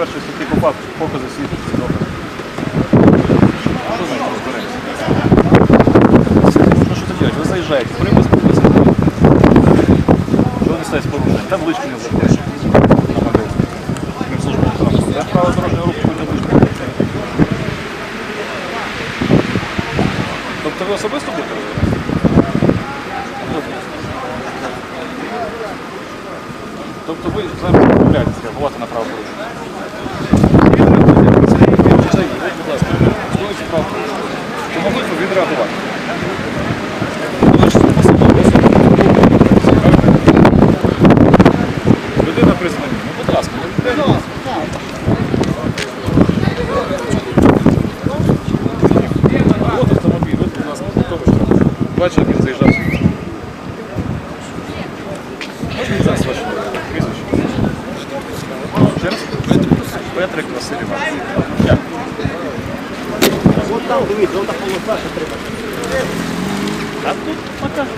першої статті КУПАП покази свідчиться докази. Що з ним розберемося? Ну що це делать? Ви заїжджаєте, припис підписати. Що вони стоять з порушенням? Табличку не табличку. Тобто ви особисто будете розбиратися? Тобто ви зараз відмовляєтеся реагувати на правопорушення? Заїдьте, будь. Людина признана. Ну, ну. От автомобіль, от, будь ласка. Бачите, він заїжджав. Можна зараз прізвище? Ще раз? Петрик Василь Іванович. От там, дивіться, ось там полоса, що треба. А тут покажу.